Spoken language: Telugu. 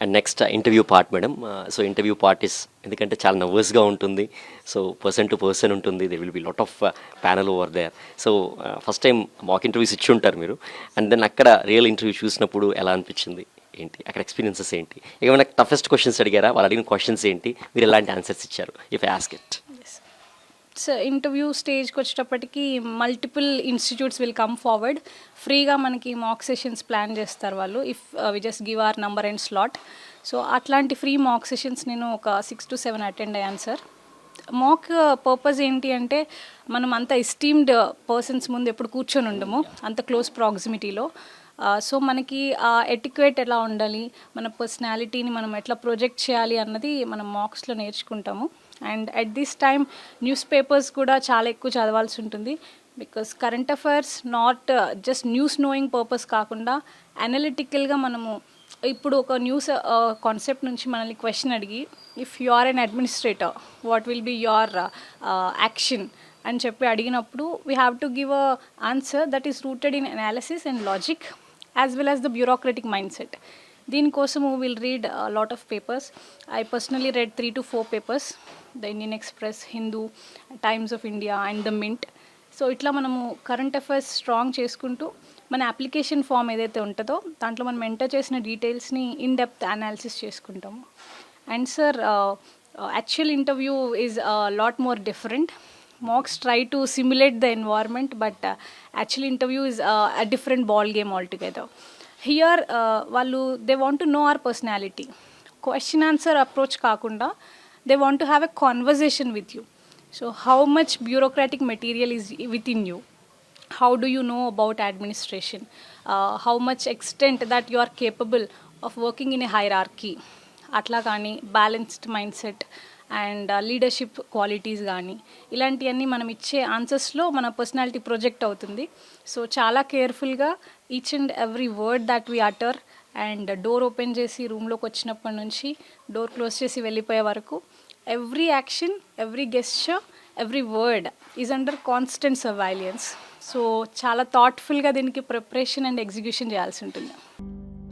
And next interview part madam so interview part is ఎందుకంటే చాలా నర్వస్గా ఉంటుంది. సో పర్సన్ టు పర్సన్ ఉంటుంది. They will be lot of panel over there so first time mock interviews ఇచ్చి ఉంటారు మీరు. అండ్ దెన్ అక్కడ రియల్ ఇంటర్వ్యూ చూసినప్పుడు ఎలా అనిపించింది? ఏంటి? అక్కడ ఎక్స్పీరియన్సెస్ ఏంటి? ఏమైనా టఫెస్ట్ క్వశ్చన్స్ అడిగారా? వాళ్ళు అడిగిన క్వశ్చన్స్ ఏంటి? మీరు ఎలాంటి ఆన్సర్స్ ఇచ్చారు? If I ask it interview స్టేజ్కి వచ్చేటప్పటికి multiple institutes will come forward. ఫ్రీగా మనకి మాక్ సెషన్స్ ప్లాన్ చేస్తారు వాళ్ళు. If we just give our number and slot so అట్లాంటి ఫ్రీ మాక్ సెషన్స్ నేను ఒక సిక్స్ టు సెవెన్ అటెండ్ అయ్యాను సార్ మాక్ పర్పస్ ఏంటి అంటే మనం అంత ఎస్టీమ్డ్ పర్సన్స్ ముందు ఎప్పుడు కూర్చొని ఉండము అంత క్లోజ్ ప్రాక్సిమిటీలో సో మనకి ఆ ఎటిక్వేట్ ఎలా ఉండాలి మన పర్సనాలిటీని మనం ఎట్లా ప్రొజెక్ట్ చేయాలి అన్నది మనం మాక్స్లో నేర్చుకుంటాము. And at this time news papers కూడా చాలా ఎక్కువ చదవాల్సి ఉంటుంది. Because current affairs not just news knowing purpose కాకుండా అనలిటికల్గా మనము ఇప్పుడు ఒక న్యూస్ uh, కాన్సెప్ట్ నుంచి మనల్ని క్వశ్చన్ అడిగి if you are an administrator what will be your action అని చెప్పి అడిగినప్పుడు we have to give a answer that is rooted in analysis and logic as well as the bureaucratic mindset దీనికోసము will read lot of papers I personally read three to four papers the Indian Express Hindu Times of India and the Mint so ఇట్లా మనము కరెంట్ అఫైర్స్ స్ట్రాంగ్ చేసుకుంటూ మన అప్లికేషన్ ఫామ్ ఏదైతే ఉంటుందో దాంట్లో మనం ఎంటర్ చేసిన డీటెయిల్స్ని ఇన్ డెప్త్ అనాలిసిస్ చేసుకుంటాము. And sir actual interview is lot more different mocks try to simulate the environment but uh, actually interview is uh, a different ball game altogether here uh, వాళ్ళు they want to know our personality question answer approach కాకుండా they want to have a conversation with you so how much bureaucratic material is with in you how do you know about administration uh, how much extent that you are capable of working in a hierarchy అట్లా కానీ balanced mind set And leadership qualities కానీ ఇలాంటివన్నీ మనం ఇచ్చే ఆన్సర్స్లో మన పర్సనాలిటీ ప్రొజెక్ట్ అవుతుంది. సో చాలా కేర్ఫుల్గా each and every word that we utter and door open చేసి రూమ్లోకి వచ్చినప్పటి నుంచి డోర్ క్లోజ్ చేసి వెళ్ళిపోయే వరకు every action every gesture every word is under constant surveillance. So చాలా థాట్ఫుల్గా దీనికి ప్రిపరేషన్ అండ్ ఎగ్జిక్యూషన్ చేయాల్సి ఉంటుంది.